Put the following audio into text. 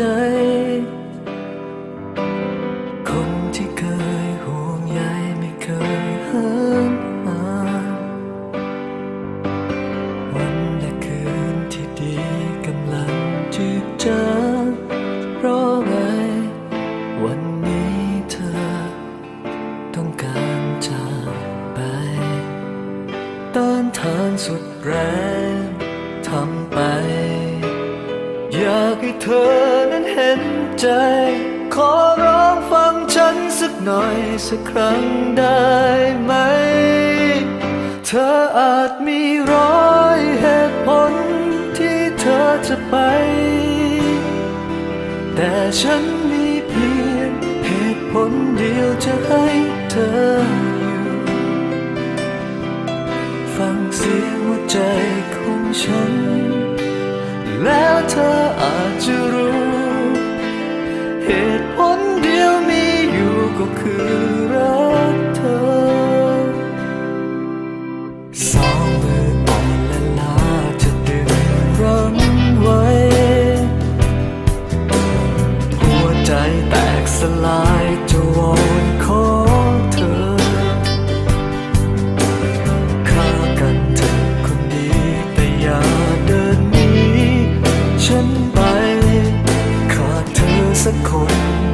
ใจ คนที่เคยห่วงใยไม่เคยเหินห่างวันและคืนที่ดีกำลังจืดจางเพราะไรวันนี้เธอ ต้องการจากไปต้านทานสุดแรงทำไป อยากให้เธอ ใจ ขอร้องฟังฉันสักหน่อยสักครั้งได้ไหม เธออาจมีร้อยเหตุผลที่เธอจะไป แต่ฉันมีเพียงเหตุผลเดียวจะให้เธออยู่ฟังเสียงหัวใจของฉัน แล้วเธออาจจะรู้ เหตุผลเดียวมีอยู่ก็คือรักเธอสองมืออ่อนและลาจะดึงรั้งไว้ หัวใจแตกสลาย สั